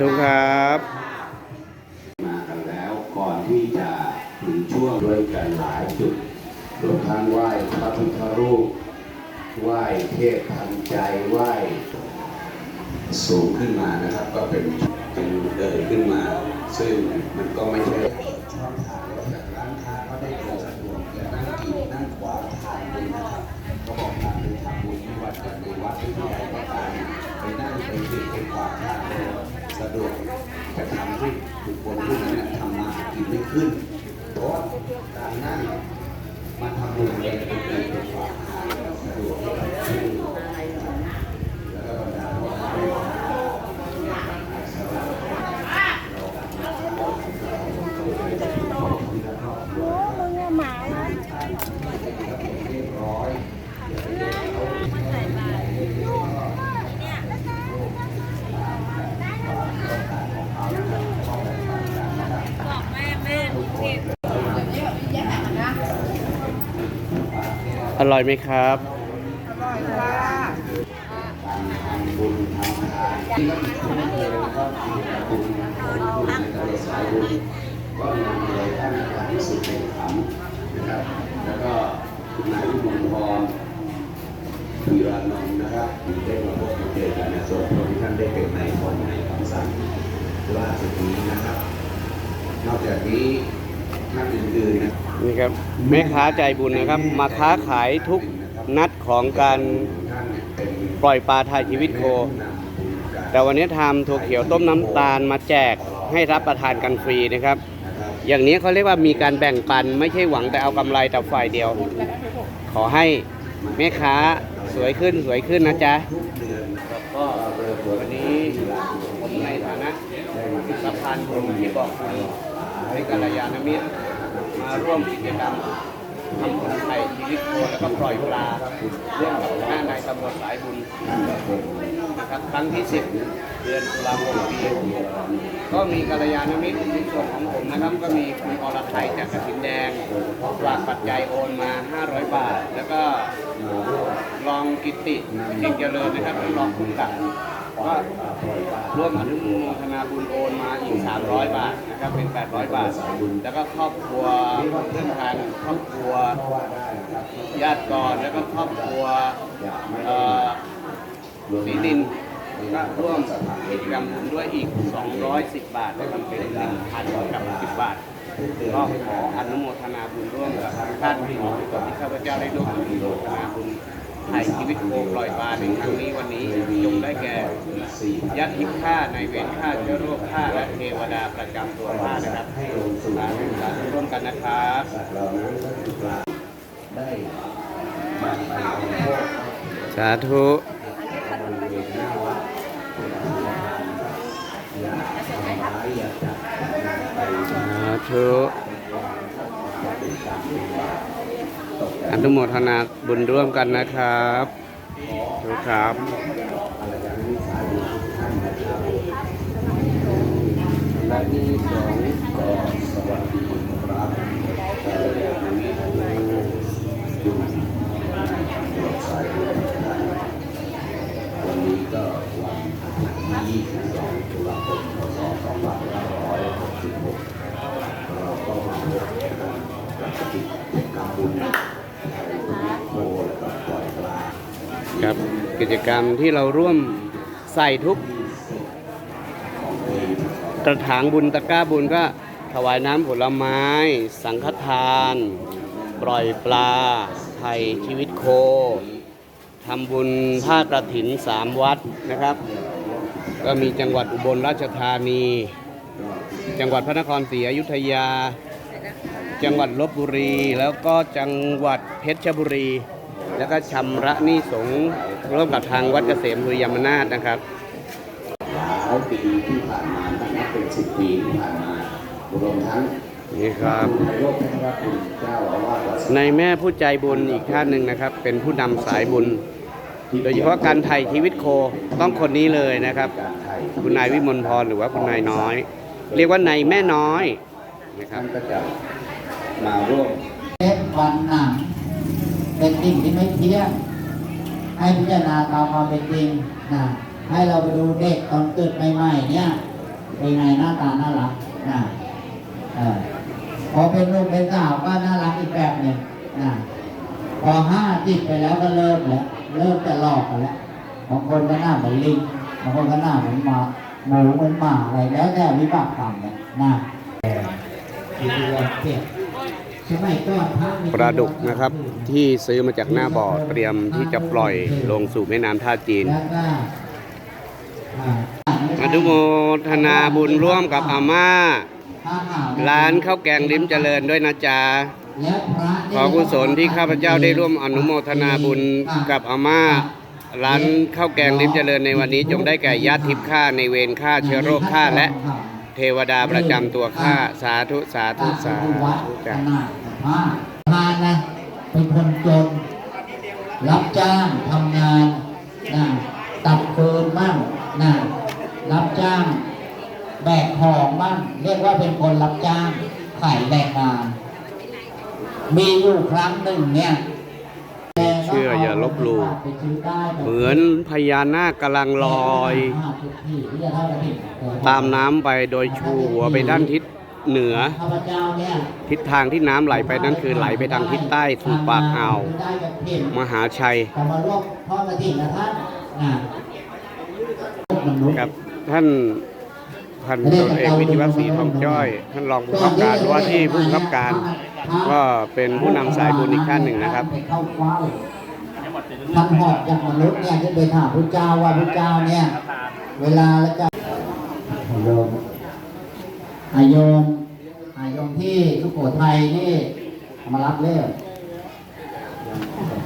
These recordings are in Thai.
ธุครับมากันแล้วก่อนที่จะถึงช่วงด้วยกันหลายจุดรวมทั้งไหว้พระพุทธรูปไหว้เทพทันใจไหว้สูงขึ้นมานะครับ ก็เป็นจึงเดินขึ้นมา ซึ่งมันก็ไม่ใช่ สะดวกจะทำให้บุคคลผู้นั้นทำมาหากินไม่ขึ้นเพราะการนั่งมาทำบุญเป็นการไปขวางทางสะดวกให้กับผู้แล้วก็บรรดาพ่อแม่สำหรับ โอ้มึงอะหมานะ เรียบร้อย อร่อยไหมครับทำบุญทำทานที่ก็อีกคนเลยนะครับมีบุญบุญในการสายบุญก็นำเลยท่านอาจารย์ที่สุดเป็นขำนะครับ แล้วก็คุณนายวิมลพรพีรานนท์นะครับที่ได้มาพบมาเจอกันในส่วนที่ท่านได้เป็นนายพลในคำสั่งล่าสุดนี้นะครับ นอกจากนี้ท่านอื่นๆนะ นี่ครับแม่ค้าใจบุญนะครับ มาค้าขายทุกนัดของการปล่อยปลาไทยชีวิตโค แต่วันนี้ทำถั่วเขียวต้มน้ำตาลมาแจกให้รับประทานกันฟรีนะครับ อย่างนี้เขาเรียกว่ามีการแบ่งปันไม่ใช่หวังแต่เอากำไรแต่ฝ่ายเดียว ขอให้แม่ค้าสวยขึ้นสวยขึ้นนะจ๊ะก็วันนี้ผมในฐานะสะพานบุญที่บอกคุณในกัลยาณมิตร มาร่วมกิจกรรมทำบุญไทยชีวิตโคแล้วก็ปล่อยปลาร่วมกับคณะนายตำรวจสายบุญนะครับครั้งที่10เดือนตุลาคมปีก็มีกัลยาณมิตรในส่วนของผมนะครับ ก็มีคุณอรไทยจากกระถินแดงฝากปัจจัยโอนมา 500 บาท แล้วก็รองกิติเอกเจริญนะครับรองผู้กำกับ ก็ร่วมอนุโมทนาบุญโอนมาอีก 300 บาทนะครับเป็น 800 บาท แล้วก็ครอบครัวเพื่อนทางครอบครัวญาติกรแล้วก็ครอบครัวศรีนินก็ร่วมกิจกรรมบุญด้วยอีก 210 บาทนะครับเป็น1,000กับ10 บาทก็ขออนุโมทนาบุญร่วมกับท่านที่ที่ข้าพเจ้าได้ร่วมอนุโมทนาบุญ ไถ่ชีวิตโคปล่อยปลาในครั้งนี้วันนี้จงได้แก่ยัดทิพฆ่าในเวรฆ่าเชื้อโรคฆ่าและเทวดาประจำตัวข้านะครับสาธุสาธุร่วมกันนะครับเหล่านั้นก็คือปลาได้มาไปขอโทษสาธุวณหน้าวัดอย่าทำร้ายอย่าจับไป สาธุ อนุโมทนาบุญร่วมกันนะครับทุกครับอะไรอย่างนี้สายบุญทุกท่านนะครับและที่สองก็สวัสดีครับแต่อย่างนี้อยู่ตรวจสายบุญทุกท่านวันนี้ก็วันที่22ตุลาคมพศ2566เราก็มาพบกันกับกิจกรรมบุญไทยโคและก็ปล่อยปลา ครับกิ จกรรมที่เราร่วมใส่ทุกกระถางบุญตะกร้าบุญก็ถวายน้ำผลไม้ สังฆทาน ปล่อยปลาไถ่ชีวิตโคทำบุญผ้ากระถินสามวัดนะครับ ก็มีจังหวัดอุบลราชธานี จังหวัดพระนครศรีอยุธยา จังหวัดลบบุรี แล้วก็จังหวัดเพชรบุรี แล้วก็ชำระหนี้สงฆ์ร่วมกับทางวัดเกษมสุริยมนาถนะครับหลายปีที่ผ่านมานับเป็นสิบปีที่ผ่านมารวมทั้งนี่ครับในโลกพระคุณเจ้าอาวาสวัดในแม่ผู้ใจบุญอีกท่านหนึ่งนะครับ เป็นผู้นำสายบุญ โดยเฉพาะการถ่ายชีวิตโคต้องคนนี้เลยนะครับการไทยคุณนายวิมลพรหรือว่าคุณนายน้อย เรียกว่านายแม่น้อยนะครับท่านก็จะมาร่วมเทปวันหนัง เป็นสิ่งที่ไม่เที่ยงให้พิจารณาตามความเป็นจริงนะให้เราไปดูเด็กตอนเกิดใหม่ๆเนี่ยเป็นไงหน้าตาน่ารักนะอพอเป็นลูกเป็นสาวก็น่ารักอีกแบบหนึ่งนะพอห้าจิบไปแล้วก็เริ่มแล้วเริ่มจะหลอกกันแล้วบางคนก็หน้าเหมือนลิงบางคนก็หน้าเหมือนหมาหมูเหมือนหมาอะไรแล้วแต่วิบากกรรมเนี่ยนะที่เรียกเทีย ปลาดุกนะครับที่ซื้อมาจากหน้าบ่อเตรียมที่จะปล่อยลงสู่แม่น้ำท่าจีนแล้วก็อ่าอนุโมทนาบุญร่วมกับอาม่าถ้าหากร้านข้าวแกงลิ้มเจริญด้วยนะจ๊ะแล้วพระขอกุศลที่ข้าพเจ้าได้ร่วมอนุโมทนาบุญกับอาม่า ร้านข้าวแกงลิ้มเจริญในวันนี้จงได้แก่ญาติทิพย์ข้าในเวรข้าเชื้อโรคข้าและ เทวดาประจำตัวข้าสาธุสาธุสาวัดธุขจ้ะนาดพระทานนะเป็นคนจน รับจ้างทำงานนะตัดเฟินบ้างนะรับจ้างแบกของบ้างเรียกว่าเป็นคนรับจ้างขายแรงงาน มีอยู่ครั้งหนึ่งเนี่ยเชื่ออย่าลบหลู่เหมือนพญานาคกำลังลอย ตามน้ำไปโดยชูหัวไปด้านทิศเหนือข้าพเจ้าเนี่ยทิศทางที่น้ำไหลไปนั้นคือไหลไปทางทิศใต้สู่ปากอ่าวได้แบบเห็นมหาชัยจะมาร่วมทอดกระถิ่นนะท่านนะมนุษย์กับท่านพันตำรวจเอกวิทยวัฒน์ศรีทองจ้อย ท่านรองผู้กำกับการว่าที่ผู้กำกับการก็เป็นผู้นำสายบุญอีกท่านหนึ่งนะครับ ท่านหอบจากมนุษย์เนี่ยที่ไปถามพระเจ้าว่าพระเจ้าเนี่ย เวลาแล้วก็โยมอายมอายมที่สุโขทัยนี่มารับเร็ว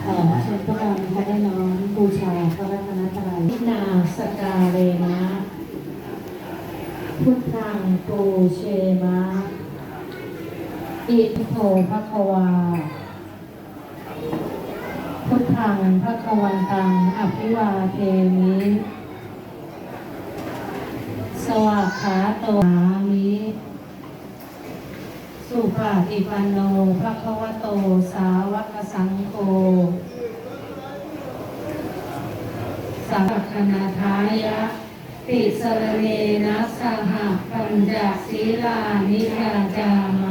เชิญพระกรรมพระได้น้อมบูชาพระรัตนตรัยนินาสกาเรนะพุทธังปูเชมะอิทโทภควาพุท ธังพระควันตังอภิวาเทมิสวากขาโตสามิสุปาติปันโนภะควโตสาวกสังโฆสังฆนาทายะติสรเนนะสหปัญจศีลานิยาจาม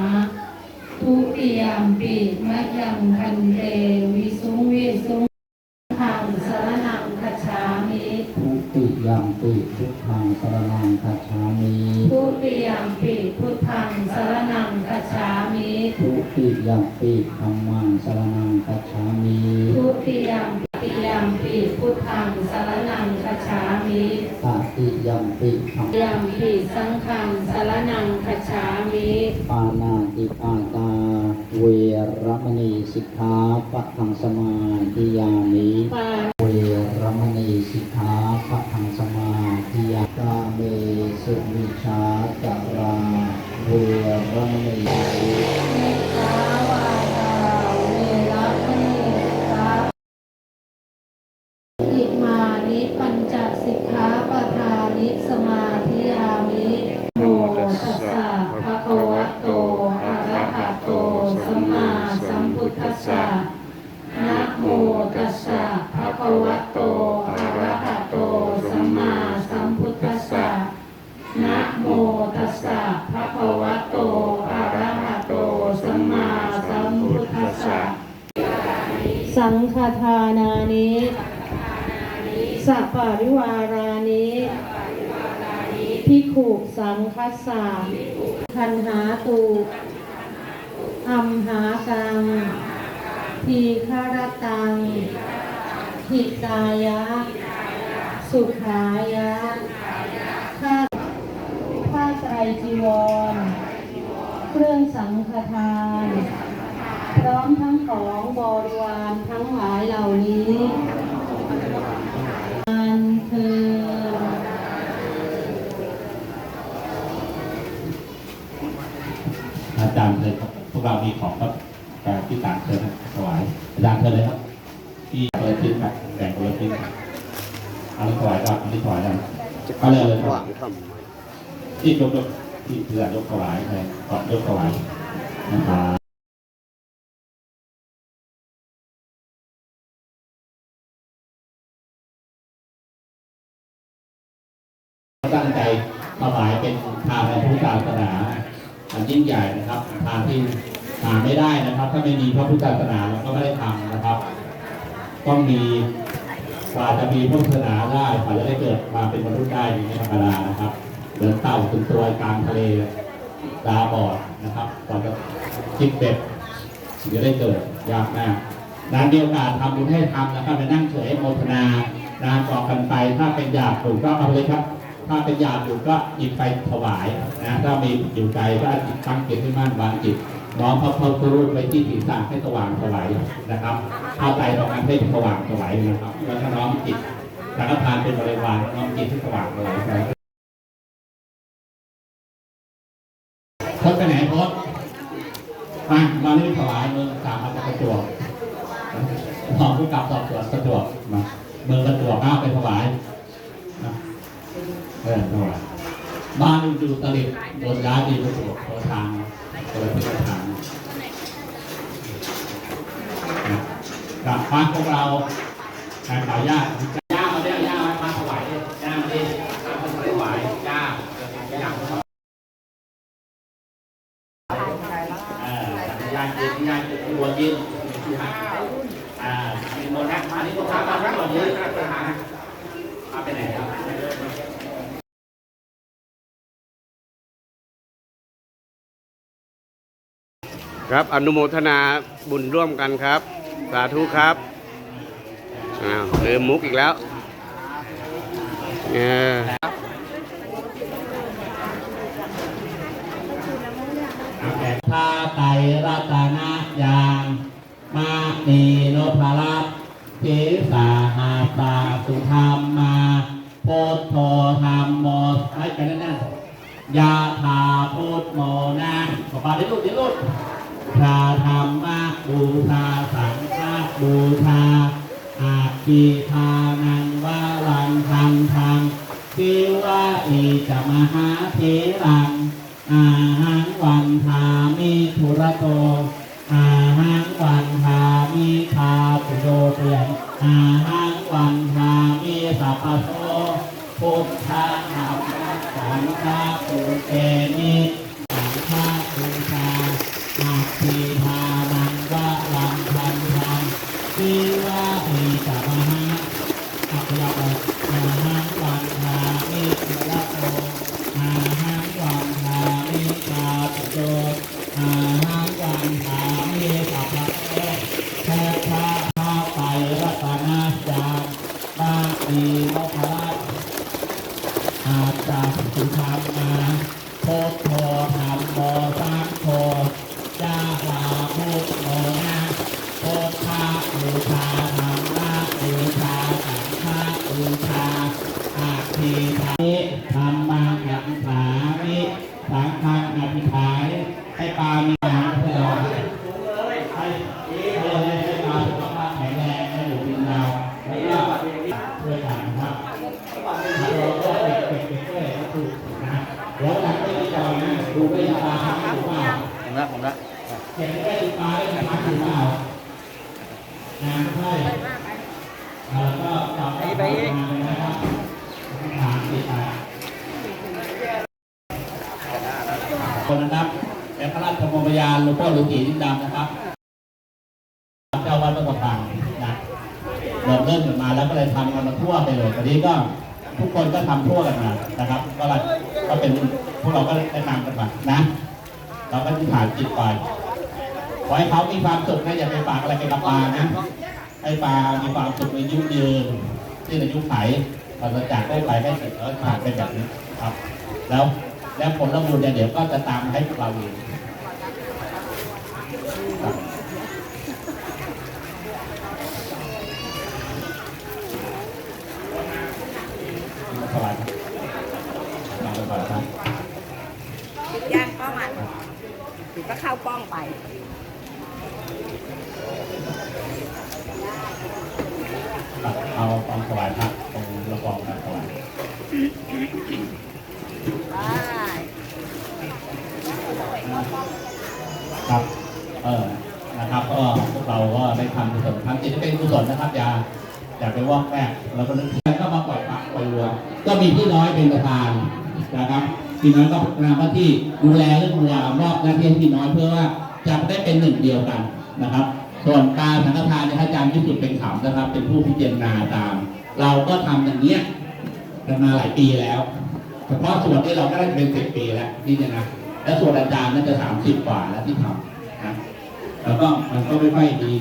ทุติยมปิมะยังพันเตวิสุงวิสุงทางสรนังคัจฉามิ ทุติยัมปิพุทธังสรนังคัจฉามิทุติยมปิพุทธังสรนังคัจฉามิทุติยัมปิธัมมังสรนังคัจฉามิทุติยมปิยมปิพุทธังสรนังคัจฉามิตติยัมปิธัมยมปิสังฆังสรนังคัจฉามิปานาติปาตาเวรมณีสิกขาปะทังสมาธิยามิปา มาสัมพุทธัสสะนะโมตัสสะภะคะวะโต อะระหะโต สัมมาสัมพุทธัสสะ สังฆทานานิสัปปาริวารานิพิขุสังคัสสะคันหาตูอัมหากังทีฆารตังหิตายะ สุขายะข้าผ้าไตรจีวร เครื่องสังฆทาน พร้อมทั้งของบริวารทั้งหลายเหล่านี้อันเธออาจารย์เลยครับพวกเรามีของครับการที่ต่างเชิญนะถวายอาจารย์เชิญเลยครับที่เปิดขึ้นครับ แบ่งคนละชิ้นเอาไปถวายก่อนเอาไปถวายกันเอาเลยเลยถหวาวัยงทที่ยกยกที่เพื่อยกถวายเลยก่อยกถวายนะครับตั้งใจถวายเป็นทานในพุทธศาสนาอันยิ่งใหญ่นะครับทานที่หาไม่ได้นะครับ ถ้าไม่มีพระพุทธศาสนาเราก็ไม่ได้ทำนะครับ ต้องมี กว่าจะมีพุทธนาได้กว่าจะได้เกิดมาเป็นมนุษย์ได้นี่ไม่ธรรมดานะครับ เหมือนเต่าถึงตัวกลางทะเลดาบอดนะครับกว่าจะคิดเป็ดถึงจะได้เกิดยากมากนานมีโอกาสทำบุญให้ทำนะครับไปนั่งเฉยโมทนา นานบอกกันไป ถ้าเป็นหยาบถูกก็เอาเลยครับ ถ้าเป็นหยาบอยู่ก็หยิบไปถวายนะ ถ้ามีอยู่ไกลก็ตั้งจิตให้มั่นวางจิต น้อมพระพุทธรูปไว้ที่ศีรษะให้สว่างถวายนะครับเข้าใจตรงนั้นให้สว่างถวายนะครับ แล้วก็น้อมจิตสังฆทานเป็นบริวารน้อมจิตให้สว่างถวายไปพดไปไหนพดมามานี่ถวายเมืองสามพันกระจวบหอมผู้กับสอบสวนสะดวกมาเมือกระจวบเอาไปถวายเออนั่นแหละบ้านอยู่ตลิ่งโดนย้ายดีไปตัวตัวทางตัวที่ทาง กลับบ้านพวกเราการขายญาตย่ามาได้ย่ามามาถวายดิย่ามาดิย่ามาถวายย่าย่ามาถวายเออย่ากินย่ากินวัวกินอ่ามีโมนะมาที่ลูกค้ามาทั้งหมดเลยไปหาเอาไปไหนครับำ ครับ อนุโมทนาบุญร่วมกันครับ สาธุครับอ้าวลืมมุกอีกแล้วเออพาไตรรัตนยางมานีโนภารัตเทสาหาสาสุธรรมมาโพธโธธรรมโมให้กันนั่นยาธาพุทโมนะขอปาเดี๋ยวลุดเดี๋ยวลุด ใช่แล้วก็กลับไปเองนะครับถามติดตาคนนะครับเป็นพระราชมงคลยานหลวงพ่อหลวงปู่ลิ้นดำนะครับเจ้าวัดพระบางนะเราเริ่มกันมาแล้วก็เลยทำกันมาทั่วไปเลยตอนนี้ก็ทุกคนก็ทำทั่วกันมานะครับ ก็เลยก็เป็นพวกเราก็ได้ทำกันมานะ เราก็ที่ฐานจิตไปขอให้เขามีความสุขนะอย่าไปฝากอะไรไปกับปานะ ให้ปลามีความสุขในยุคยืนที่ในยุคไขเราจะจากได้ไปได้เสร็จแล้วผ่านไปแบบนี้ครับ แล้วแล้วผลลัพธ์เนี่ยเดี๋ยวก็จะตามให้พวกเราเองครับสบายครับสบายครับย่างป้องอะถึงก็เข้าป้องไปอตัด เอากองถวายพระตรงระกองตัดถวายครับ เออนะครับ ก็พวกเราก็ได้ทำกุศลทำจิตให้เป็นกุศลนะครับ อย่าอย่าไปวอกแวกแล้วก็นึกถึงก็มาปล่อยปลักปล่อยรวก็มีพี่น้อยเป็นประธานนะครับพี่น้อยก็ทำหน้าที่ดูแลเรื่องเวลามอบหน้าที่พี่น้อยเพื่อว่าจะได้เป็นหนึ่งเดียวกันนะครับ ส่วนการสังฆทานเนี่ยอาจารย์ที่สุดเป็นขำนะครับ เป็นผู้พิจารณาตาม เราก็ทำอย่างเนี้ยกันมาหลายปีแล้ว เฉพาะส่วนที่เราก็ได้เป็นสิบปีแล้วนี่เนี่ยนะและส่วนอาจารย์น่าจะสามสิบกว่าแล้วที่ทำนะแล้วก็มันก็ไม่ค่อยมี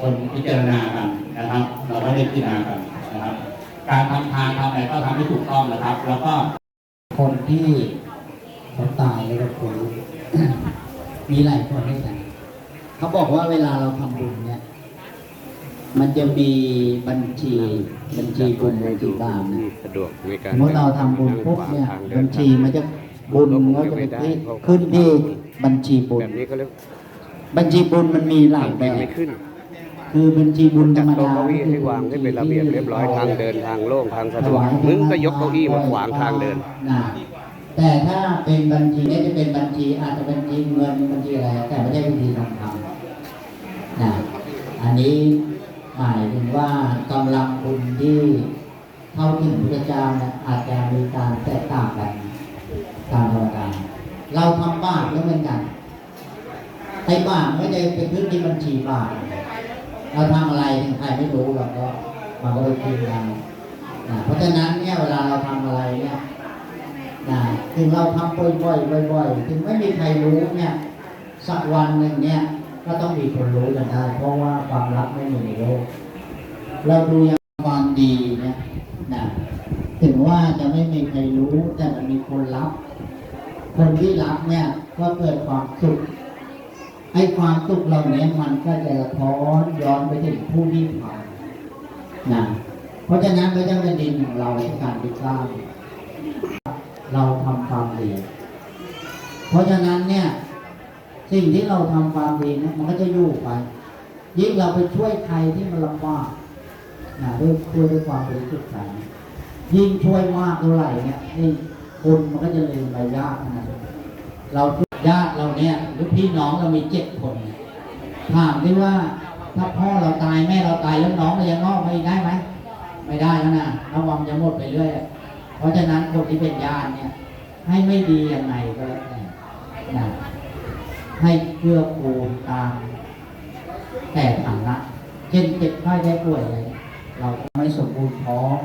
คนพิจารณากันนะครับ เราไม่ได้พิจารณากันนะครับ การทำทานทำอะไรก็ทำให้ถูกต้องนะครับ แล้วก็คนที่เขาตายแล้วก็คนมีหลายคนด้วยกัน เขาบอกว่าเวลาเราทำบุญเนี่ย มันจะมีบัญชีบัญชีบุญบัญชีบาปนะสะดวกในการเมื่อเราทำบุญปุ๊บเนี่ยทางดิบัญชีมันจะบุญก็จะไปที่ขึ้นที่บัญชีบุญแบบนี้ก็เรียกบัญชีบุญมันมีหลายแบไม่บขึ้นคือบัญชีบุญธรจัดรมโต๊ะดาเก้าอี้ให้วางให้เป็นระเบียบเรียบร้อยทางเดินทางโล่งทางสะดวกมึงก็ยกเก้าอี้มาขวางทางเดินนะแต่ถ้าเป็นบัญชีเนี่ยจะเป็นบัญชีอาจจะเป็นบัญชีเงินบัญชีอะไรแต่ไม่ใช่บัญชีทองคำ นะอันนี้หมายถึงว่ากำลังบุญที่เท่าถึงพระเจ้าเนี่ยอาจจะมีการแตกต่างกันตามธรรมดาเราทำบาปแล้วเหมือนกันไอ้บาปไม่ได้ไปขึ้นที่บัญชีบาปเราทำอะไรใครไม่รู้เราก็มันก็ไปคืนกันนะเพราะฉะนั้นเนี่ยเวลาเราทำอะไรเนี่ยนะถึงเราทำบ่อยๆบ่อยๆถึงไม่มีใครรู้เนี่ยสักวันหนึ่งเนี่ย ก็ต้องมีคนรู้กันได้ เพราะว่าความลับไม่มีในโลก เราดูอย่างความดีเนี่ยนะถึงว่าจะไม่มีใครรู้แต่มันมีคนรับ คนที่รับเนี่ยก็เกิดความสุขไอ้ความสุขเหล่านี้มันก็จะสะท้อนย้อนไปถึงผู้ที่ทำนนะเพราะฉะนั้นพระเจ้าแผ่นดินของเราในการที่สร้างเราทำความดีเพราะฉะนั้นเนี่ย สิ่งที่เราทำความดีเนี่ยมันก็จะอยู่ไป ยิ่งเราไปช่วยใครที่มันลำบากนะด้วยช่วยด้วยความบริสุทธิ์ใจยิ่งช่วยมากเท่าไหร่เนี่ยนี่คุณมันก็จะลืมไปยากนะเราญาติเราเนี่ยหรือพี่น้องเรามีเจ็ดคนถามที่ว่าถ้าพ่อเราตายแม่เราตายแล้วน้องเรายังงอกมาอีกได้ไหมไม่ได้แล้วนะระวังจะหมดไปเรื่อยเพราะฉะนั้นคนที่เป็นญาติเนี่ย ให้ไม่ดียังไงก็แล้วแต่นะ ให้เพื่อคูตามแต่ฐานะเช่นเจ็บไข้ได้ป่วยอะไรเราไม่สมบูรณ์พร้อม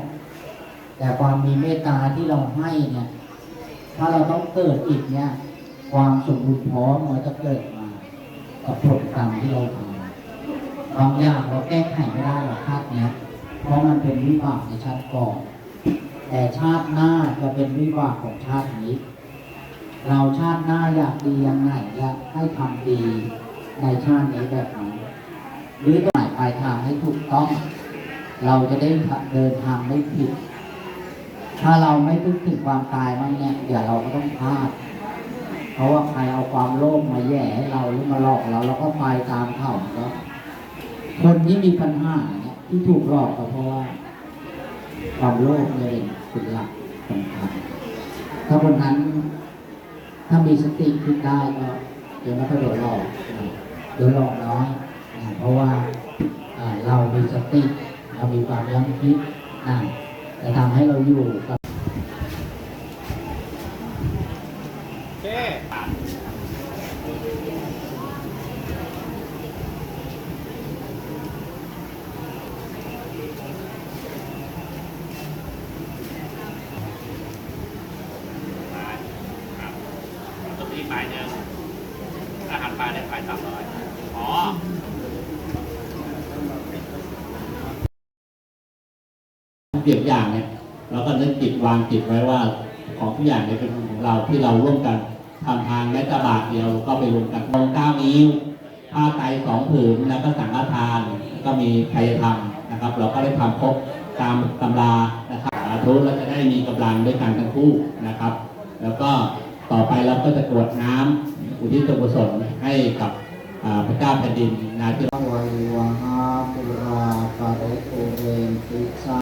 แต่ความมีเมตตาที่เราให้เนี่ย ถ้าเราต้องเกิดอีกเนี่ย ความสมบูรณ์พร้อมมันจะเกิดมากับผลกรรมที่เราทำบางอย่างเราแก้ไขไม่ได้หรอกชาติเนี้ยเพราะมันเป็นวิบากในชาติก่อนแต่ชาติหน้าจะเป็นวิบากของชาตินี้ เราชาติหน้าอยากดียังไงอยากให้ทำดีในชาตินี้แบบนี้หรือหมายปลายทางให้ถูกต้อง เราจะได้เดินทางไม่ผิด ถ้าเราไม่นึกถึงความตายมั้งเนี่ยเดี๋ยวเราก็ต้องพลาด เพราะว่าใครเอาความโลภมาแย่ให้เราหรือมาหลอกเราเราก็ไปตามเขาก็คนที่มีปัญหาเนี่ยที่ถูกหลอกก็เพราะว่า ความโลภเนี่ยเป็นหลักสำคัญถ้าคนนั้น ถ้ามีสติคิดได้ก็เดี๋ยวไม่ค่อยโดนหลอกโดนหลอกน้อยเพราะว่าเรามีสติเรามีความยั้งคิดนะจะทำให้เราอยู่กับรงนี้ปลายหนึ่งอาหารปลาเนี่ยปลายสามร้อยอ๋อ เปรียบอย่างเนี่ยเราก็นึกจิตวางจิตไว้ว่าของทุกอย่างเนี่ยเป็นของเราที่เราร่วมกันทำทางแม้แต่บาทเดียวก็ไปรวมกันมองเก้านิ้วผ้าไตสองผืนแล้วก็สังฆทานก็มีไทยธรรมนะครับ เราก็ได้ทำครบตามตำรานะครับสาธุเราจะได้มีกำลังด้วยกันทั้งคู่นะครับ แล้วก็ต่อไปเราก็จะกรวดน้ำอุทิศส่วนกุศลให้กับพระเจ้าแผ่นดินนะที่วัยวหาปุราปาริปุเรนติสา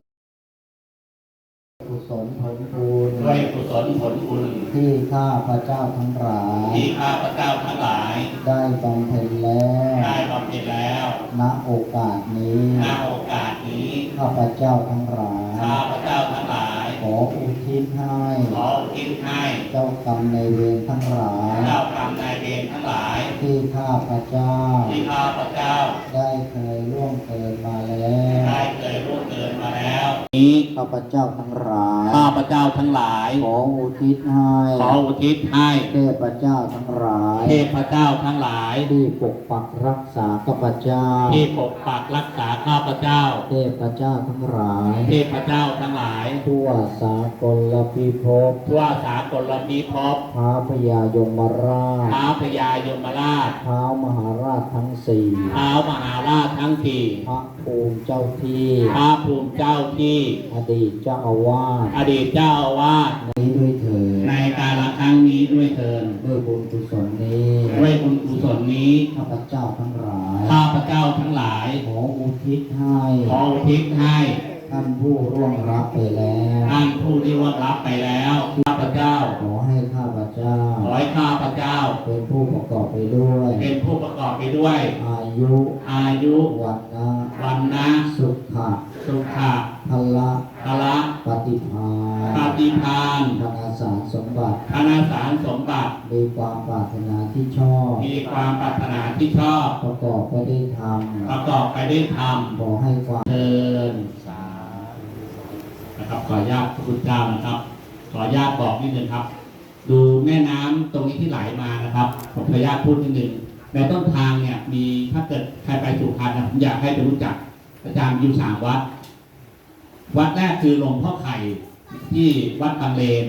กุศลผลบุญ ด้วยกุศ ลผลบุญที่ข้าพระเจ้าทั้งหลาย ที่ข้าพระเจ้าทั้งหลาย ได้บำเพ็ญแล้ว ได้บำเพ็ญแล้วณโอกาสนี้ณโอกาสนี้ ข้าพระเจ้าทั้งหลาย ข้าพระเจ้าทั้งหลาย ขออุ ทิศให้ขออุทิศให้ เจ้ากรรมในายเวรทั้งหลาย เจ้ากรรมนายเวรทั้งหลาย ที่ข้าพระเจ้า ที่ข้าพระเจ้า ได้เคยล่วงเกินมาแล้วได้เคยร่วงเกินมาแล้ว นี้ข้าพระเจ้าทั้งหลายข้าพระเจ้าทั้งหลาย ขออุทิศให้ขออุทิศให้เทพเจ้าทั้งหลายเทพเจ้าทั้งหลาย ที่ปกปักรักษาข้าพเจ้า ที่ปกปักรักษาข้าพเจ้า เทพเจ้าทั้งหลาย เทพเจ้าทั้งหลาย ทั่วสากลพิภพทั่วสากลพิภพท้าวพญายมราชท้าวพญายมราชท้าวมหาราชทั้งสี่ท้าวมหาราชทั้งสี่พระภูมิเจ้าที่พระภูมิเจ้าที่ อดีตเจ้าอาวาสอดีตเจ้าอาวาสนี้ด้วยเถิดในกาลครั้งนี้ด้วยเทินด้วยบุญกุศลนี้ด้วยบุญกุศลนี้ข้าพเจ้าทั้งหลายข้าพเจ้าทั้งหลายขออุทิศให้ขออุทิศให้ ท่านผู้ร่วงรับไปแล้วท่านผู้ที่ร่วงรับไปแล้วข้าพเจ้า ขอให้ข้าพเจ้าขอให้ข้าพเจ้า เป็นผู้ประกอบไปด้วย เป็นผู้ประกอบไปด้วย อายุอายุวันนะวันนะสุขะสุขะพละพละปฏิภาปณฏิภาณธนาสารสมบัติธนาสารสมบัติ มีความปรารถนาที่ชอบ มีความปรารถนาที่ชอบ ประกอบไปได้วยธรรมประกอบไปด้วยธรรมขอให้ความเทินสาธุ นะครับ ขออนุญาตพระคุณเจ้านะครับ ขออนุญาตบอกนิดนึงครับ ดูแม่น้ำตรงนี้ที่ไหลมานะครับผมขออนุญาตพูดนิดนึงในต้นทางเนี่ย มีถ้าเกิดใครไปสุพรรณนะผมอยากให้ไปรู้จัก อาจารย์อยู่สามวัด วัดแรกคือหลวงพ่อไข่ที่วัดบางเลน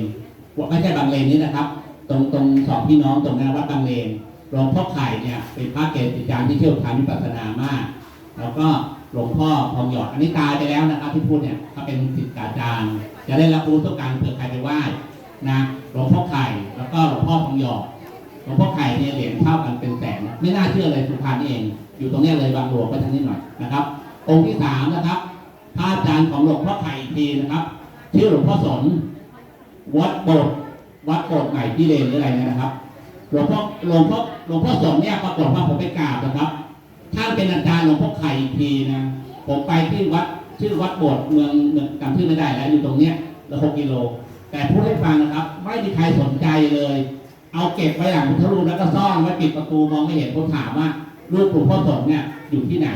ไม่ใช่บางเลนนี้นะครับ ตรงตรงสองพี่น้องตรงนั้นวัดบางเลนหลวงพ่อไข่เนี่ยเป็นพระเกจิอาจารย์ที่เชี่ยวชาญวิปัสสนามาก แล้วก็ หลวงพ่อทองหยอดอันนี้ตายไปแล้วนะครับ ที่พูดเนี่ยเขาเป็นศิษย์อาจารย์จะได้รับรู้ทุกการเผื่อใครไปไหว้นะหลวงพ่อไข่แล้วก็หลวงพ่อทองหยอดหลวงพ่อไข่เนี่ยเหรียญเท่ากันเป็นแสนไม่น่าเชื่อเลยสุพรรณนี่เอง อยู่ตรงนี้เลยบางหลวงไปทางนี้หน่อยนะครับ องค์ที่สามนะครับพระอาจารย์ของหลวงพ่อไข่ทีนะครับชื่อหลวงพ่อสนวัดโบสถ์วัดโบสถ์ใหม่ที่เลนหรืออะไรเนี่ยนะครับหลวงพ่อหลวงพ่อหลวงพ่อสนเนี่ยปรากฏว่าผมไปกราบนะครับ ท่านเป็นอาจารย์หลวงพ่อไข่อีกทีนะ ผมไปที่วัดชื่อวัดโบสถ์เมืองเมืองจำชื่อไม่ได้แล้วอยู่ตรงเนี้ยละหกกิโล แต่พูดให้ฟังนะครับ ไม่มีใครสนใจเลย เอาเก็บไว้อย่างพุทธรูปแล้วก็ซ่อนไว้ปิดประตูมองไม่เห็นผมถามว่ารูปหลวงพ่อสนเนี่ยอยู่ที่ไหน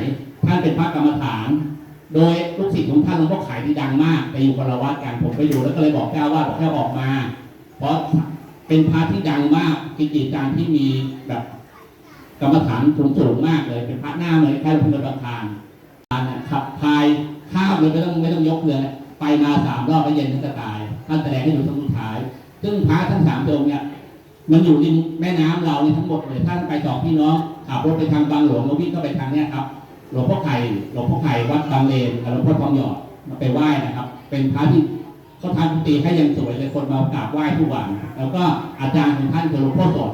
ท่านเป็นพระกรรมฐาน โดยลูกศิษย์ของท่านหลวงพ่อขายที่ดังมาก ไปอยู่คนละวัดกันผมไปอยู่แล้วก็เลยบอกเจ้าว่าบอกให้ออกมา เพราะเป็นพระที่ดังมากกิจการที่มีแบบ กรรมฐานสูงสูงมากเลย เป็นพระหน้าเหมือนแค่พระประธานขับพายข้ามเลยไม่ต้องไม่ต้องยกเลย ไปมาสามรอบแล้วเย็นท่านจะตายท่านแสดงให้ดูทั้งสุดท้าย ซึ่งพระทั้งสามองค์เนี่ยมันอยู่ริมแม่น้ำเรานี่ทั้งหมดเลยท่านไปสองพี่น้องขับรถไปทางบางหลวงแล้ววิ่งเข้าไปทางเนี้ยครับหลวงพ่อไข่หลวงพ่อไข่วัดบางเลนหลวงพ่อทองหยอดมาไปไหว้นะครับ เป็นพระที่เขาทำกุฏิให้ยังสวยเลยคนมากราบไหว้ทุกวัน แล้วก็อาจารย์ของท่านคือหลวงพ่อสน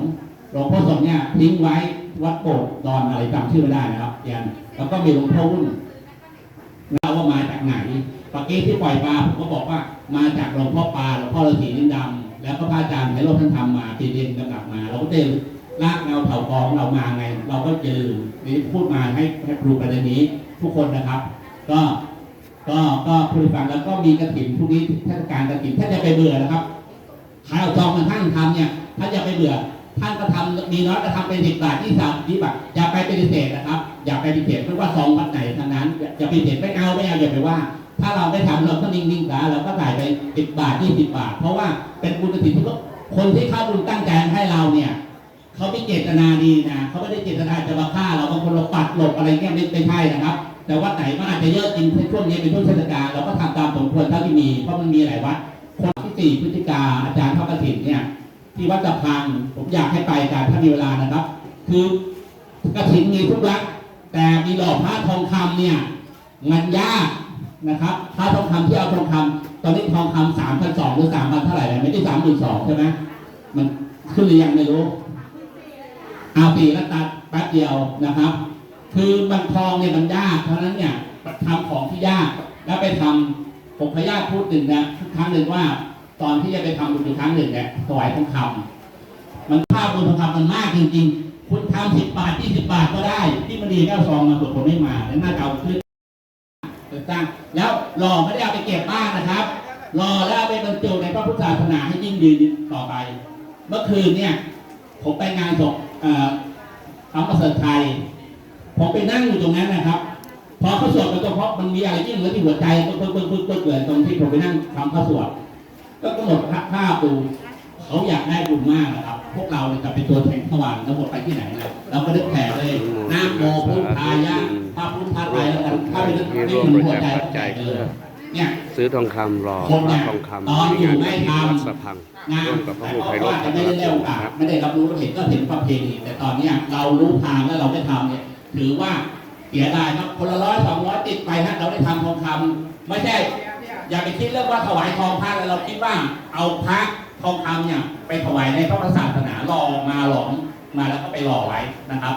หลวงพ่อสนเนี่ยทิ้งไว้ วัดโบสถ์ดอนอะไรจำชื่อไม่ได้นะครับยันแล้วก็มีหลวงพ่อวุ่นเล่าว่ามาจากไหนปกี้ที่ปล่อยปลาผมก็บอกว่ามาจากหลวงพ่อปลาหลวงพ่อฤาษีนินดำแล้วก็พระอาจารย์ไพโรจน์ท่านทำมาปีเดียนกำลับมา เราก็เจอลากเงาเผากองเรามาไง เราก็เจอนี่พูดมาให้ให้ครูประเด็นนี้ ทุกคนนะครับ ก็ก็ก็ผู้ฟังแล้วก็มีกระถิ่นพวกนี้เทศกาลกระถิ่นถ้าจะไปเบื่อนะครับใครเอาซองมาท่านทำเนี่ยถ้าจะไปเบื่อ ท่านก็ทำมีน้อยก็ทำเป็นสิบบาทที่สามที่บาทอย่าไปปฏิเสธนะครับ อย่าไปปฏิเสธไม่ว่าซองวัดไหนทั้งนั้นอย่าปฏิเสธไม่เอาไม่เอาอย่าไปว่า ถ้าเราไม่ทำเราก็นิ่งๆนะเราก็จ่ายไปสิบบาทยี่สิบบาท เพราะว่าเป็นบุญกระถิ่นที่คนที่เข้าบุญตั้งใจให้เราเนี่ยเขาไม่เจตนาดีนะเขาไม่ได้เจตนาจะมาฆ่าเราบางคนเราปัดหลบอะไรเงี้ยไม่ไม่ใช่นะครับ แต่วัดไหนมันอาจจะเยอะจริงในช่วงนี้เป็นช่วงเทศกาลเราก็ทำตามสมควรเท่าที่มีเพราะมันมีหลายวัดคนที่สี่พฤศจิกาอาจารย์พระกฐินเนี่ย ที่วัดตะพังผมอยากให้ไปกันถ้ามีเวลานะครับ คือกฐินมีทุกวัดแต่มีหล่อพระทองคำเนี่ยมันยากนะครับพระทองคำที่เอาทองคำตอนนี้ทองคำสามพันสองหรือสามพันเท่าไหร่แล้วไม่ได้สามหมื่นสองใช่ไหมมันขึ้นหรือยังไม่รู้เอาปีละตัดแป๊บเดียวนะครับ คือมันทองเนี่ยมันยากเพราะนั้นเนี่ยทำของที่ยากแล้วไปทำผมขออนุญาตพูดหนึ่งนะครั้งหนึ่งว่า ตอนที่จะไปทำบุญอีกครั้งหนึ่งเนี่ยถวายทองคำมันค่าบุญทองคำมันมากจริงๆ คุณทำสิบบาทยี่สิบบาทก็ได้ ที่มันดีก้วซองมาเปิดคนไม่มาแล้วหน่าจะเอาขึ้นเปิดตั้งแล้วรอไม่ได้เอาไปเก็บบ้านนะครับ รอแล้วเอาไปบรรจุในพระพุทธศาสนาให้ยิ่งยืนต่อไป เมื่อคืนเนี่ย ผมไปงานศพเอ่อพระประเสริฐไทย ผมไปนั่งอยู่ตรงนั้นนะครับพอเขาสวดไปตรงเพราะมันมีอะไรที่เหลือที่หัวใจปึ๊กปึ๊กปึ๊กปึ๊กปึ๊กเหลือตรงที่ผมไปนั่งทำข้าวสวด ก็กำหนดภาพดูเขาอยากได้บุญมากนะครับ พวกเราเนี่ยจะเป็นตัวแทนสว่างแล้วหมดไปที่ไหนนะเราก็นึกแผ่เลยน้ำโมพุทธายะพระพุทธไตรแล้วกันถ้าเป็นที่ไม่ร่วมถึบงริหัวจาคใจปัจจัยเลเพื่อยเนี่ยซื้อทองคำรอคนพเนี่ระยทองคำตอนอยู่ที่ไม่งานทำวัดสะพังงานร่วมกับพระแต่ครูไพก็โรจว่าน์จะไม่ได้ได้โอกาสไม่ได้รับรู้เห็นก็เห็นประเพณีแต่ตอนเนี้ยเรารู้ทางแล้วเราไม่ทำเนี่ยถือว่าเสียดายครับคนละร้อยสองร้อยติดไปฮะเราได้ทำทองคำไม่ใช่ อย่าไปคิดเรื่องว่าถวายทองพระแล้วเราคิดว่าเอาพระทองคำเนี่ยไปถวายในพระศาสนาหล่อมาหลอมมาแล้วก็ไปหล่อไว้นะครับ